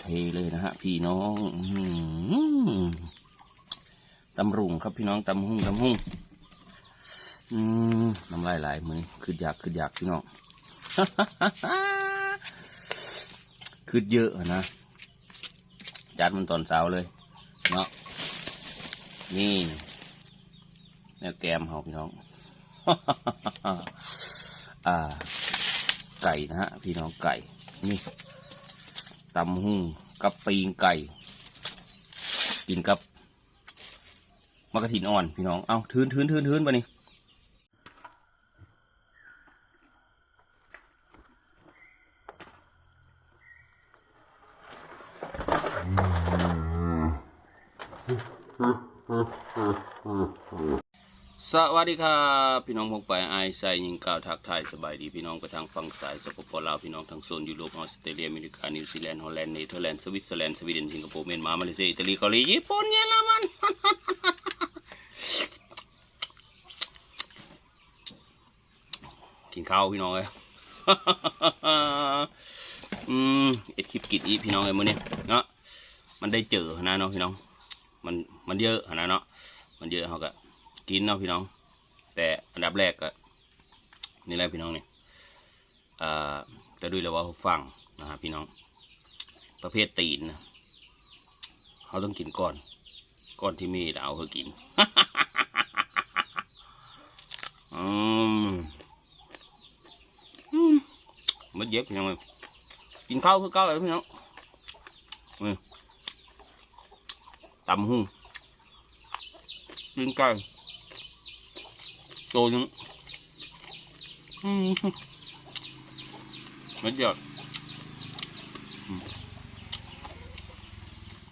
เทเลยนะฮะ พี่น้องตำรุงครับพี่น้องตำหุ่งตำหุ่งน้ำลายไหลมือคืออยากคืออยากพี่น้องคือเยอะอะนะจัดมันตอนเช้าเลย เนาะนี่แนวแกมเฮาพี่น้องอ่า ไก่นะฮะ พี่น้องไก่นี่ ตำหุ่งกับปีงไก่ กินกับมะกระถินอ่อนพี่น้อง เอาทืนทืนทืนทืนไปนี่ สวัสดีครับพี่น้องพงไปไอไซยิงกล่าวทักทายสบายดีพี่น้องไปทางฝั่งซ้ายสปปลาวพี่น้องทางโซนยุโรปออสเตรเลียอเมริกานิวซีแลนด์ฮอลแลนด์เนเธอร์แลนด์สวิตเซอร์แลนด์สวีเดนสิงคโปร์เมียนมามาเลเซียอิตาลีเกาหลีญี่ปุ่นเยอรมันกินข้าวพี่น้องเลยอืมเอ็ดคลิปกินอีพี่น้องเลยมื้อนี้เนาะมันได้เจอนะเนาะพี่น้อง มันมันเยอะนะเนาะมันเยอะเขาก็ กินเนาะพี่น้อง แต่อันดับแรกก็นี่แหละพี่น้องเนี่ยอ่าจะด้วยแล้วว่าฟังนะฮะพี่น้อง ประเภทตีนนะเขาต้องกินก่อนก่อนที่มีเอาเขากินอืมอืมมันเย็บพี่น้องเลยกินข้าวคือเก้าเลยพี่น้องนี่ตำหุ่งกินไก่ ตัวหนึงอืมมันเยอะอืม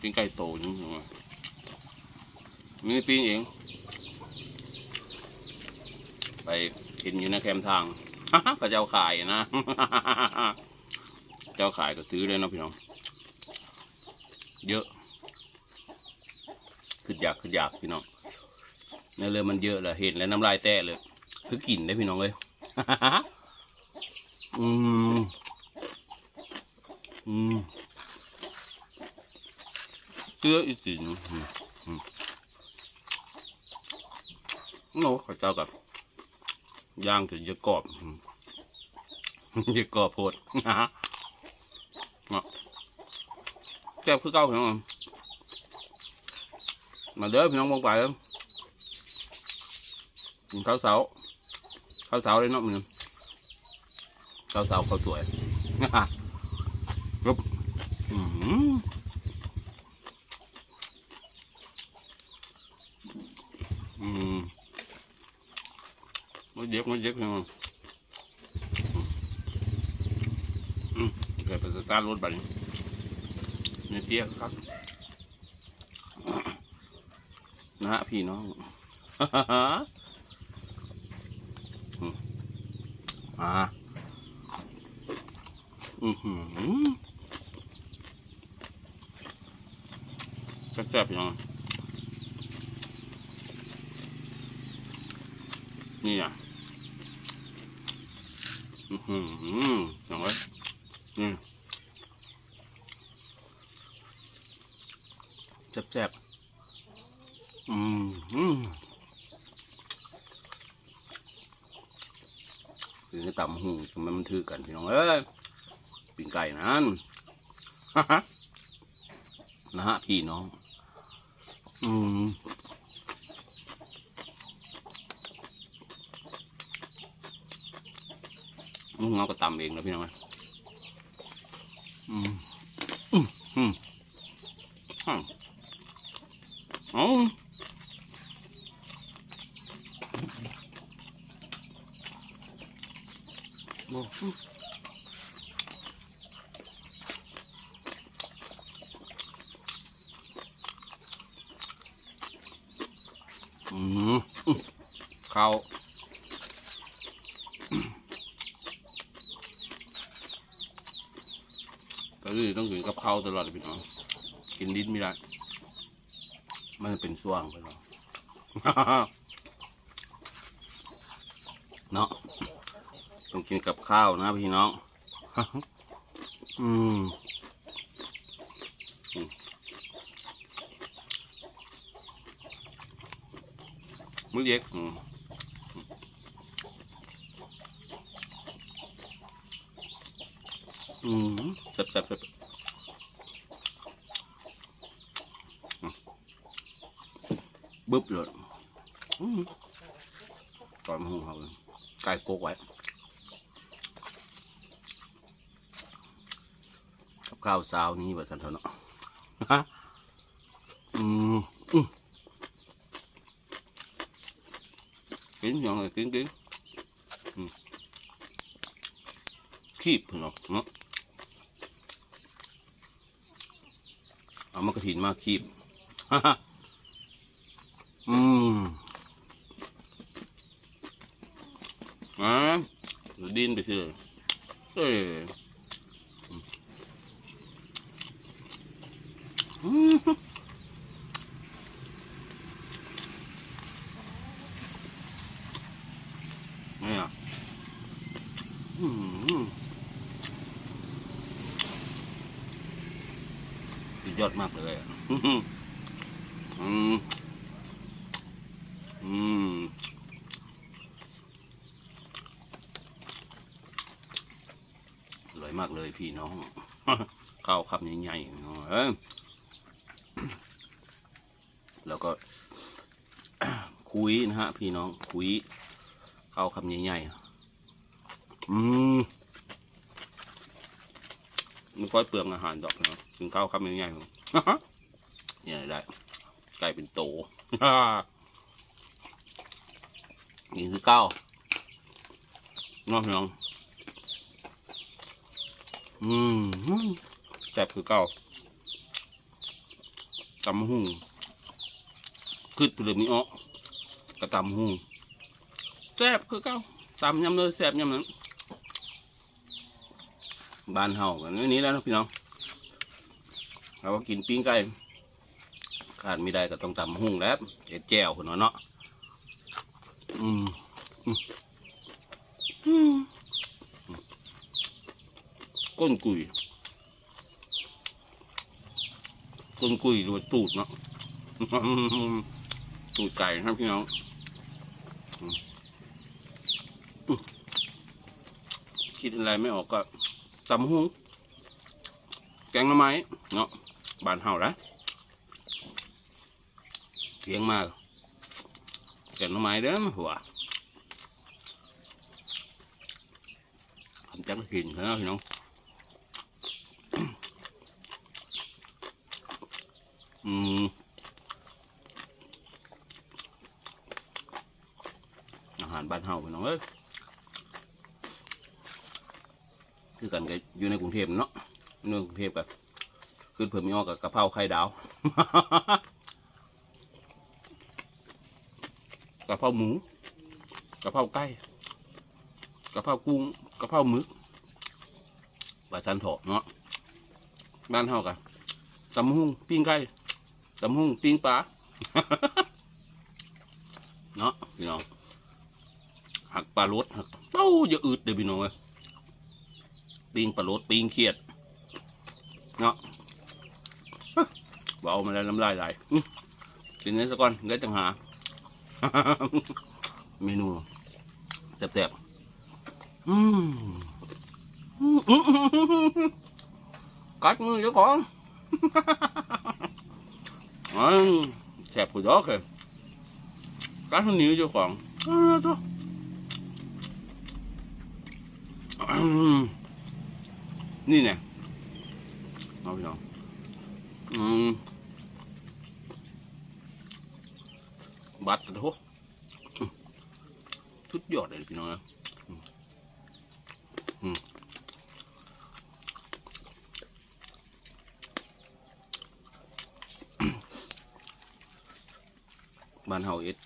กินไก่โตหนึงพี่น้องมีปิ้งเอง ไปกินอยู่ในแคมทางก็เจ้าขายนะ เจ้าขายก็ซื้อเลยนะพี่น้อง เยอะคืออยากคืออยากพี่น้อง เนื้อเลยมันเยอะเลยเห็นแล้วน้ำลายแต่เลย คือกลิ่นได้พี่น้องเลยอืมอืมเสื้ออีสินโน้ข้าเจ้ากับย่างถึงจะกรอบจะกรอบโพดนะฮะแซ่บคือเก้าพี่น้องมาเด้อพี่น้องมองไปแล้ว ข้าวเสาขาวเสาเลยเนาะมึงข้าวเสาเขาสวยครัอืมอืมมันเย็บมันเย็บเลยมั้งอืมเกิป็นสตาร์รถบัตรเนี่ยเตี้ยครับนะฮะพี่น้อง อืม อ่าอือหือแซ่บๆพี่น้องนี่อะอือหืออย่างไรนี่แซ่บๆอืมอืมคือ ต่ำหูทำไมมันถือกันพี่น้องเอ้ยปิ่งไก่นั้นนะฮะพี่น้อง อืมอืมเอาก็ตำเองนะพี่น้องนะอืมอืมอืมอืมเอ๋ อโอ้โหอืมข้าวก็คือต้องกินกับข้าวตลอดพี่น้อง กินลิ้นไม่ได้ มันเป็นช่วงไปเนา้องกินกับข้าวนะพี่น้อง อืมมื้อเย็นอืมแซ่บๆบึ๊บเลยก่อนหูเขาไก่โกกไว้ ข้าวเช้านี้แบบสันเถอะเนาะฮะอืมอืมกินยังไงกินกินอืมคีบเนาะเนาะเอามากระถินมาคีบฮ่าฮ่าอืมอ่าดินไปเถอะเอ้ยอื เนี่ยอืมสุดยอดมากเลยอะอืมอืมอือร่อยมากเลยพี่น้องข้าวคำใหญ่ๆเนาะเอ้ย แล้วก็ คุยนะฮะ พี่น้องคุยเข้าคำใหญ่ๆอืมไม่ค่อยเปลืองอาหารดอกนะถึงข้าวคำใหญ่ๆเนี่ยได้กลายเป็นโตนี่คือข้าวน้องพี่น้องอืมแซ่บคือเก้าตำหุ่งขึ้นไปเลยมีอ้อ กระตำหุ่งแซ่บคือเก้าตำยำเลยแซ่บยำนั้นบ้านเฮากันนี้แล้วพี่น้องเราก็กินปิ้งไก่ขาดไม่ได้ก็ต้องตำหุ่งแล้วเอ็ดแจ่วคนว่าเนาะอืมอืมก้นกุยก้นกุยหรือว่าตูดเนาะตูดไก่ครับพี่น้องอืมอืม คิดอะไรไม่ออกก็ตำหุงแกงหน่อไม้เนาะบานเฮาละเสียงมากแกงหน่อไม้เด้อหัวทำจังหินเนะพี่น้องอืมอาหารบ้านเฮาพี่น้องเอ้ย คือกันก็อยู่ในกรุงเทพเนาะอยู่ในกรุงเทพกับขึ้นเพิ่มมีออกกับกะเพราไข่ดาวกะเพราหมูกะเพราไก่กะเพรากุ้งกะเพราหมึกบาชันโถเนาะบ้านเฮากับตำหุ่งปิ้งไก่ตำหุ่งปิ้งปลาเนาะพี่น้องหักปลาลดหักเป้าอย่าอืดเด้อพี่น้องเอ้ย ปิ้งปลาลดปิ้งเครียด เนาะเบามาแล้วน้ำลายไหลอื้อกินนี้สักก่อนเดี๋ยวจังหา เมนูแซ่บๆอืมกัดมือเจ้าของอแซ่บกูดอกเลยกัดมันนิ้วเจ้าของอ้าวตัวอืม นี่เนี่ยเอาพี่น้องอืมบัตรโถทุดยอดเลยพี่น้องนะอืมบ้านเฮาเอ็ด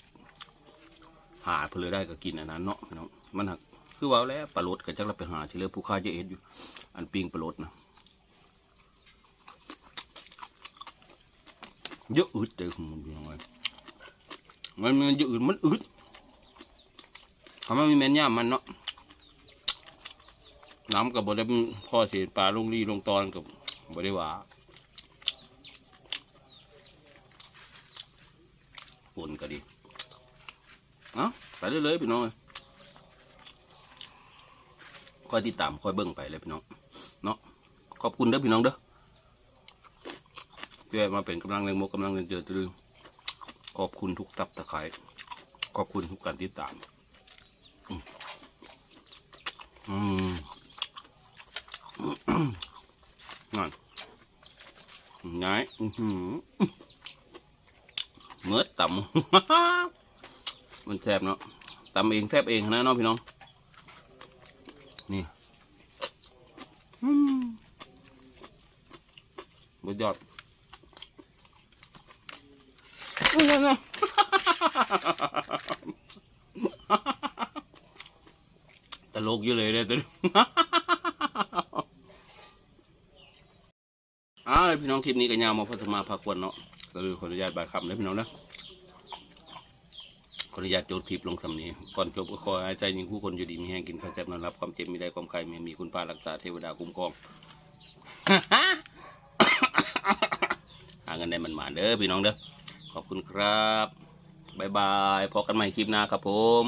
หาเพลือได้ก็กินอันนั้นเนาะพี่น้องมันหัก คือว่าแล้วปลาลดก็จักเราไปหาเฉลยผู้ค้าจะเอ็ดอยู่ อันปิงปลาลดนะเยอะอึดเลยของมันพี่น้องมันมันเยอะอึดมันอึดคำว่มีแม่นย่ามันเนาะน้ำกับบได้พ่อเสียปลาลงรีลงตอนกับบได้วาฝนก็ดีใส่ได้เลยพี่น้องเลย คอยติดตามคอยเบิ่งไปเลยพี่น้องเนาะขอบคุณเด้อพี่น้องเด้อที่ให้มาเป็นกำลังแรงมกกำลังแรงเจอตรึงขอบคุณทุกตับตะไคร้ขอบคุณทุกการติดตามอืมอืมนั่นง่ายอื้อเมื่อต่ำมันแซ่บเนาะตำเองแซ่บเองนะน้องพี่น้อง นี่บดยอดนั่นะตลกอยู่เลยเลยตัวนี้อ้าวพี่น้องคลิปนี้ก็ยาวมาพัฒนาพากวนเนาะก็เลยขออนุญาตบายคำเลยพี่น้องนะ ขออนุญาตโจทย์คลิปลงสำนี้ก่อนจบก็ขอให้ใจยิงผู้คนอยู่ดีมีแห้งกินข้าวแซ่บนอนรับความเจ็บมีได้ความใครมีมีคุณป้ารักษาเทวดาคุ้มครองหาเงินได้มันมาเด้อพี่น้องเด้อขอบคุณครับบายบายพบกันใหม่คลิปหน้าครับผม